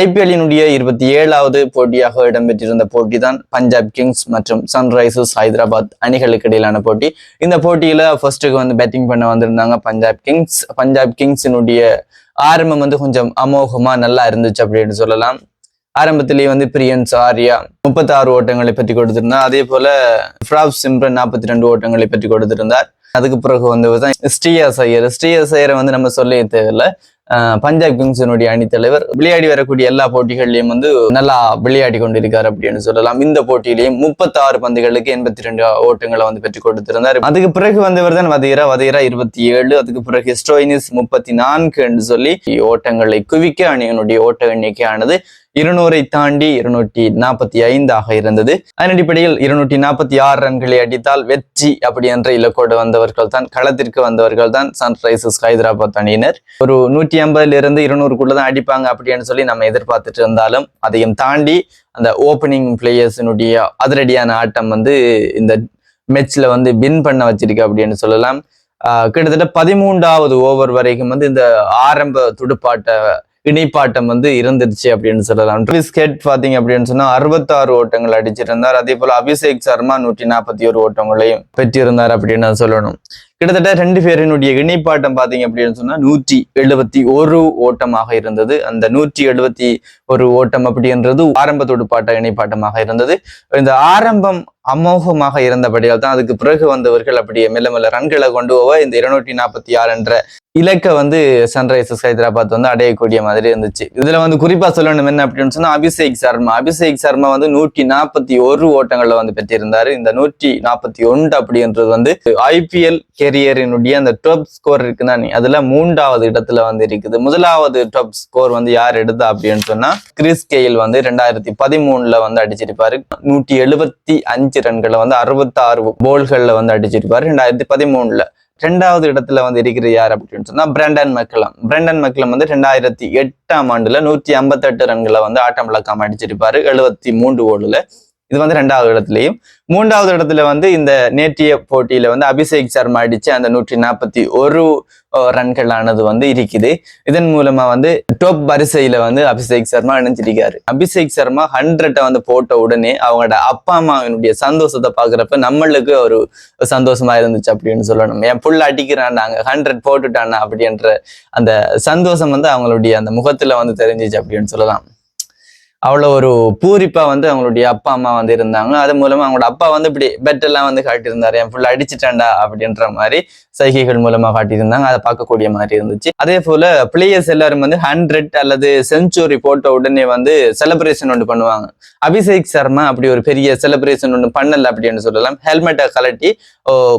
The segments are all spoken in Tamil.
ஐபிஎல்லினுடைய இருபத்தி ஏழாவது போட்டியாக இடம்பெற்றிருந்த போட்டி தான் பஞ்சாப் கிங்ஸ் மற்றும் சன்ரைசர்ஸ் ஹைதராபாத் அணிகளுக்கு இடையிலான போட்டி. இந்த போட்டியில ஃபர்ஸ்ட்டுக்கு வந்து பேட்டிங் பண்ண வந்திருந்தாங்க பஞ்சாப் கிங்ஸ். பஞ்சாப் கிங்ஸினுடைய ஆரம்பம் வந்து கொஞ்சம் அமோகமா நல்லா இருந்துச்சு அப்படின்னு சொல்லலாம். ஆரம்பத்திலேயே வந்து பிரியன்ஸ் ஆர்யா முப்பத்தி ஆறு ஓட்டங்களை பற்றி கொடுத்திருந்தார். அதே போல ஃப்ராப் சிம்ரன் நாற்பத்தி ரெண்டு ஓட்டங்களை பற்றி கொடுத்திருந்தார். அதுக்கு பிறகு வந்து ஸ்ரீயாஸ் ஐயர். ஸ்ரீயாஸ் ஐயரை வந்து நம்ம சொல்ல தேவையில்லை. பஞ்சாப் கிங்ஸினுடைய அணித்தலைவர். விளையாடி வரக்கூடிய எல்லா போட்டிகள்லையும் வந்து நல்லா விளையாடி கொண்டிருக்கார் அப்படின்னு சொல்லலாம். இந்த போட்டியிலையும் முப்பத்தி ஆறு பந்துகளுக்கு எண்பத்தி ரெண்டு ஓட்டங்களை வந்து பெற்றுக் கொடுத்திருந்தார். அதுக்கு பிறகு வந்தவர் தான் வதீரா. வதீரா இருபத்தி ஏழு. அதுக்கு பிறகு ஸ்டோயினிஸ் முப்பத்தி நான்கு என்று சொல்லி ஓட்டங்களை குவிக்க அணியினுடைய ஓட்ட எண்ணிக்கையானது இருநூறை தாண்டி இருநூற்றி நாற்பத்தி ஐந்தாக இருந்தது. அதன் அடிப்படையில் இருநூற்றி நாற்பத்தி ஆறு ரன்களை அடித்தால் வெற்றி அப்படி என்ற இலக்கோடு வந்தவர்கள் தான் களத்திற்கு வந்தவர்கள் தான் சன்ரைசர்ஸ் ஹைதராபாத் அணியினர். ஒரு நூற்றி ஐம்பதுல இருந்து இருநூறுக்குள்ள தான் அடிப்பாங்க அப்படின்னு சொல்லி நம்ம எதிர்பார்த்துட்டு இருந்தாலும் அதையும் தாண்டி அந்த ஓப்பனிங் பிளேயர்ஸினுடைய அதிரடியான ஆட்டம் வந்து இந்த மேட்ச்ல வந்து வின் பண்ண வச்சிருக்கு அப்படின்னு சொல்லலாம். கிட்டத்தட்ட பதிமூன்றாவது ஓவர் வரைக்கும் வந்து இந்த ஆரம்ப துடுப்பாட்ட இணைப்பாட்டம் வந்து இருந்துருச்சு அப்படின்னு சொல்லலாம். ஹெட் பாத்தீங்க அப்படின்னு சொன்னா அறுபத்தாறு ஓட்டங்கள் அடிச்சிருந்தார். அதே போல அபிஷேக் சர்மா நூற்றி நாற்பத்தி ஒரு ஓட்டங்களையும் பெற்றிருந்தார் அப்படின்னு நான் சொல்லணும். கிட்டத்தட்ட ரெண்டு பேரினுடைய இணைப்பாட்டம் பாத்தீங்க அப்படின்னு சொன்னா நூற்றி எழுபத்தி ஒரு ஓட்டமாக இருந்தது. அந்த நூற்றி எழுபத்தி ஒரு ஓட்டம் அப்படின்றது ஆரம்ப துடுப்பாட்ட இணைப்பாட்டமாக இருந்தது. இந்த ஆரம்பம் அமோகமாக இருந்தபடியால் தான் அதுக்கு பிறகு வந்தவர்கள் அப்படியே மெல்ல மெல்ல ரன்களை கொண்டு போக இந்த இருநூற்றி நாற்பத்தி ஆறு என்ற இலக்கை வந்து சன்ரைசர்ஸ் ஹைதராபாத் வந்து அடையக்கூடிய மாதிரி இருந்துச்சு. இதுல வந்து குறிப்பா சொல்லணும் என்ன அப்படின்னு சொன்னா அபிஷேக் சர்மா. அபிஷேக் சர்மா வந்து நூற்றி நாற்பத்தி ஒரு ஓட்டங்களை வந்து பெற்றிருந்தாரு. இந்த நூற்றி நாற்பத்தி ஒன்று அப்படின்றது வந்து ஐபிஎல் கெரியரினுடைய அந்த டாப் ஸ்கோர் இருக்குன்னா அதுல மூன்றாவது இடத்துல வந்து இருக்குது. முதலாவது டாப் ஸ்கோர் வந்து யார் எடுத்தா அப்படின்னு சொன்னா கிறிஸ் கெயில் வந்து ரெண்டாயிரத்தி பதிமூணுல வந்து அடிச்சிருப்பாரு. நூற்றி எழுபத்தி அஞ்சு ரன்களை வந்து அறுபத்தாறு போல்கள்ல வந்து அடிச்சிருப்பாரு. ரெண்டாயிரத்தி பதிமூணுல. ரெண்டாவது இடத்துல வந்து இருக்கிற யார் அப்படின்னு சொன்னா பிரண்டன் மெக்கலம் பிரண்டன் மெக்கலம் வந்து ரெண்டாயிரத்தி எட்டாம் ஆண்டுல நூற்றி ஐம்பத்தெட்டு ரன்களை வந்து ஆட்டம் விளக்காம அடிச்சிருப்பாரு. எழுபத்தி மூன்று ஓடுல. இது வந்து ரெண்டாவது இடத்துலையும். மூன்றாவது இடத்துல வந்து இந்த நேற்றைய போட்டியில வந்து அபிஷேக் சர்மா அடிச்சு அந்த நூற்றி நாற்பத்தி ஒரு ரன்களானது வந்து இருக்குது. இதன் மூலமா வந்து டாப் வரிசையில வந்து அபிஷேக் சர்மா இணைஞ்சிருக்காரு. அபிஷேக் சர்மா ஹண்ட்ரட்டை வந்து போட்ட உடனே அவங்களோட அப்பா அம்மாவினுடைய சந்தோஷத்தை பாக்குறப்ப நம்மளுக்கு ஒரு சந்தோஷமா இருந்துச்சு அப்படின்னு சொல்லணும். என் புள்ள அடிக்கிறான்டாங்க ஹண்ட்ரட் போட்டுட்டானா? அப்படின்ற அந்த சந்தோஷம் வந்து அவங்களுடைய அந்த முகத்துல வந்து தெரிஞ்சிச்சு அப்படின்னு சொல்லலாம். அவ்வளோ ஒரு பூரிப்பா வந்து அவங்களுடைய அப்பா அம்மா வந்து இருந்தாங்க. அது மூலமா அவங்களோட அப்பா வந்து இப்படி பெட் எல்லாம் வந்து காட்டியிருந்தாரு. என் ஃபுல்லாக அடிச்சிட்டாண்டா அப்படின்ற மாதிரி சைகைகள் மூலமா காட்டியிருந்தாங்க. அதை பார்க்கக்கூடிய மாதிரி இருந்துச்சு. அதே போல பிளேயர்ஸ் எல்லாரும் வந்து ஹண்ட்ரட் அல்லது செஞ்சுரி போட்ட உடனே வந்து செலிப்ரேஷன் ஒன்று பண்ணுவாங்க. அபிஷேக் சர்மா அப்படி ஒரு பெரிய செலிப்ரேஷன் ஒன்று பண்ணல அப்படின்னு சொல்லலாம். ஹெல்மெட்டை கலட்டி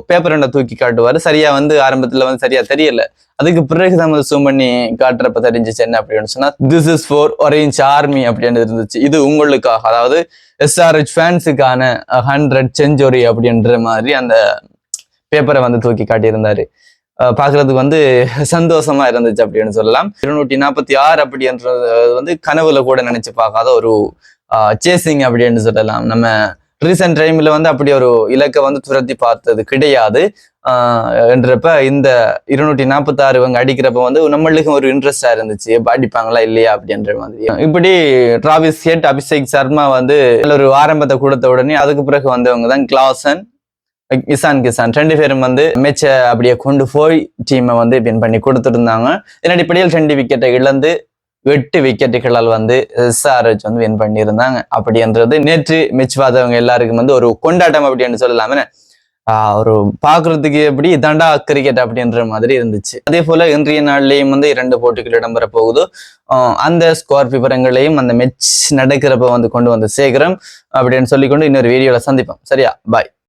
பேப்பர் ஒன்றை தூக்கி காட்டுவார். சரியா வந்து ஆரம்பத்துல வந்து சரியா தெரியல. அதுக்கு பிறகு தான் வந்து சூம் பண்ணி காட்டுறப்ப தெரிஞ்சிச்சு என்ன அப்படின்னு சொன்னா this is for orange army அப்படின்னு இருந்துச்சு. இது உங்களுக்காக அதாவது எஸ்ஆர்ஹெச் ஃபேன்ஸுக்கான ஹண்ட்ரட் செஞ்சுரி அப்படின்ற மாதிரி அந்த பேப்பரை வந்து தூக்கி காட்டியிருந்தாரு. பாக்குறதுக்கு வந்து சந்தோஷமா இருந்துச்சு அப்படின்னு சொல்லலாம். இருநூற்றி நாற்பத்தி ஆறு அப்படின்றது வந்து கனவுல கூட நினைச்சு பார்க்காத ஒரு சேசிங் அப்படின்னு சொல்லலாம். நம்ம ரீசெண்ட் டைம்ல வந்து அப்படி ஒரு இலக்கை வந்து துரத்தி பார்த்தது கிடையாது. என்றப்ப இந்த இருநூற்றி நாற்பத்தாறு இவங்க அடிக்கிறப்ப வந்து நம்மளுக்கும் ஒரு இன்ட்ரெஸ்டா இருந்துச்சு. எப்ப அடிப்பாங்களா இல்லையா அப்படின்ற மாதிரி. இப்படி டிராவிஸ் ஹெட் அபிஷேக் சர்மா வந்து ஒரு ஆரம்பத்தை கொடுத்த உடனே அதுக்கு பிறகு வந்தவங்க தான் கிளாசன் கிசான் கிசான் ரெண்டு பேரும் வந்து மேட்சை அப்படியே கொண்டு போய் டீமை வந்து வின் பண்ணி கொடுத்துருந்தாங்க. இதன் அடிப்படையில் ரெண்டு விக்கெட்டை இழந்து எட்டு விக்கெட்டுகளால் வந்து எஸ்ஆர்ஹெச் வந்து வின் பண்ணியிருந்தாங்க. அப்படின்றது நேற்று மேட்ச் பார்த்தவங்க எல்லாருக்கும் வந்து ஒரு கொண்டாட்டம் அப்படின்னு சொல்லலாமே ஒரு பாக்குறதுக்கு எப்படி இதாண்டா கிரிக்கெட் அப்படின்ற மாதிரி இருந்துச்சு. அதே போல இன்றைய நாள்லயும் வந்து இரண்டு போட்டிகள் இடம்பெற போகுது அந்த ஸ்கோர் விவரங்களையும் அந்த மெச் நடக்கிறப்ப வந்து கொண்டு வந்து சேகரம் அப்படின்னு சொல்லிக்கொண்டு இன்னொரு வீடியோல சந்திப்போம். சரியா? பாய்